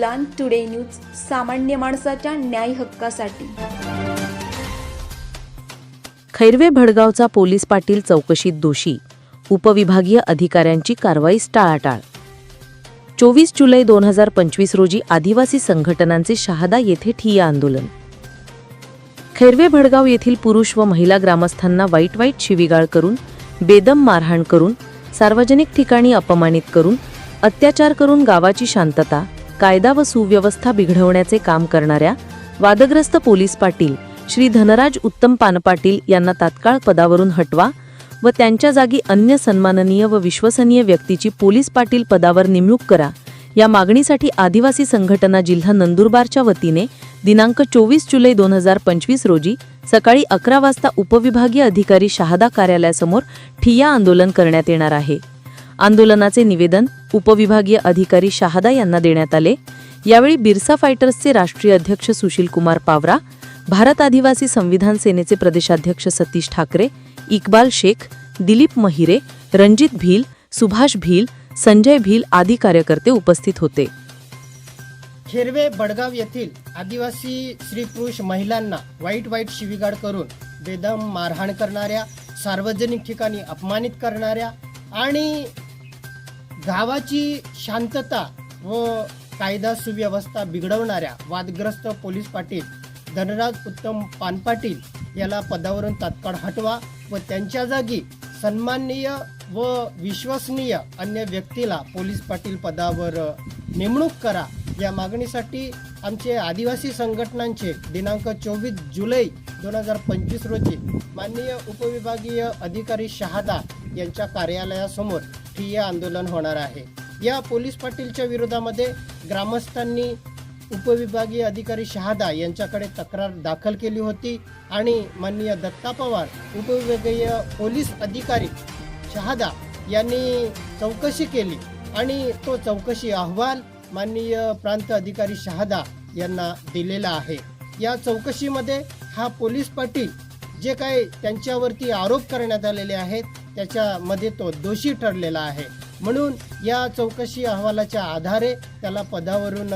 उलान today news सामान्य माणसाच्या न्याय हक्कासाठी. खैरवे भडगावचा पोलीस पाटील चौकशीत दोषी. उपविभागीय अधिकाऱ्यांची कारवाईस टाळाटाळ. चोवीस जुलै दोन हजार पंचवीस रोजी आदिवासी संघटनांचे शहादा येथे ठिय्या आंदोलन. खैरवे भडगाव येथील पुरुष व महिला ग्रामस्थांना वाईट वाईट शिवीगाळ करून बेदम मारहाण करून सार्वजनिक ठिकाणी अपमानित करून अत्याचार करून गावाची शांतता कायदा व सुव्यवस्था बिघडवण्याचे काम करणाऱ्या वादग्रस्त पोलीस पाटील श्री धनराज उत्तम पानपाटील यांना तात्काळ पदावरून हटवा व त्यांच्या जागी अन्य सन्माननीय व विश्वसनीय व्यक्तीची पोलीस पाटील पदावर नेमणूक करा. या मागणीसाठी आदिवासी संघटना जिल्हा नंदुरबारच्या वतीने दिनांक चोवीस जुलै दोन हजार पंचवीस रोजी सकाळी अकरा वाजता उपविभागीय अधिकारी शहादा कार्यालयासमोर ठिय्या आंदोलन करण्यात येणार आहे. आंदोलनाचे निवेदन उपविभागीय अधिकारी शहादा यांना देण्यात आले. यावेळी बिरसा फायटर्सचे राष्ट्रीय अध्यक्ष सुशील कुमार पावरा भारत आदिवासी संविधान सेनेचे प्रदेशाध्यक्ष सतीश ठाकरे इक्बाल शेख दिलीप महिरे रणजित भील सुभाष भील संजय भील आदी कार्यकर्ते उपस्थित होते. हिरवे बडगाव येथील आदिवासी स्त्री पुरुष महिलांना वाईट वाईट शिवीगाड करून बेदम मारहाण करणाऱ्या सार्वजनिक ठिकाणी अपमानित करणाऱ्या आणि गावाची शांतता व कायदा सुव्यवस्था बिघडवणाऱ्या वादग्रस्त पोलीस पाटील धनराज उत्तम पानपाटील याला पदावरून तात्काळ हटवा व त्यांच्या जागी सन्माननीय व विश्वसनीय अन्य व्यक्तीला पोलीस पाटील पदावर नेमणूक करा या मागणीसाठी आमचे आदिवासी संघटनांचे दिनांक चोवीस जुलै दोन हजार पंचवीस रोजी माननीय उपविभागीय अधिकारी शहादा यांच्या कार्यालयासमोर ठिय्या आंदोलन होणार आहे. या पोलीस पाटीलच्या विरोधामध्ये ग्रामस्थांनी उपविभागीय अधिकारी शहादा यांच्याकडे तक्रार दाखल केली होती आणि माननीय दत्ता पवार उपविभागीय पोलीस अधिकारी शहादा यांनी चौकशी केली आणि तो चौकशी अहवाल माननीय प्रांत अधिकारी शहादा यांना दिलेला आहे. या चौकशीमध्ये हा पोलीस पाटील जे काही त्यांच्यावरती आरोप करण्यात आलेले आहेत त्याच्यामध्ये तो दोषी ठरलेला आहे. म्हणून या चौकशी अहवालाच्या आधारे त्याला पदावरून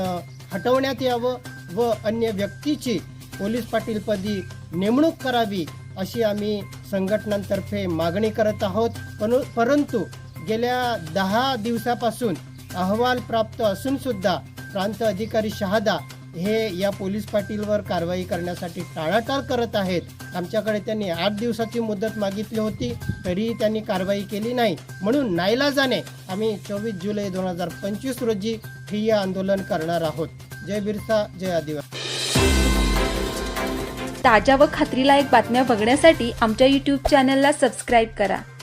हटवण्यात यावं व अन्य व्यक्तीची पोलीस पाटीलपदी नेमणूक करावी अशी आम्ही संघटनांतर्फे मागणी करत आहोत. पण परंतु गेल्या दहा दिवसापासून अहवाल प्राप्त असून सुद्धा प्रांत अधिकारी शहादा हे या पोलीस पाटीलवर कारवाई करण्यासाठी टाळाटाळ करत आहेत. आमच्याकडे त्यांनी आठ दिवसाची मुदत मागितली होती तरीही त्यांनी कारवाई केली नाही. म्हणून नाईलाजाने आम्ही चोवीस जुलै दोन हजार पंचवीस रोजी ठिय्या आंदोलन करणार आहोत. जय बिरसा जय आदिवासी. ताज्या व खात्रीलायक बातम्या बघण्यासाठी आमच्या यूट्यूब चॅनलला सबस्क्राईब करा.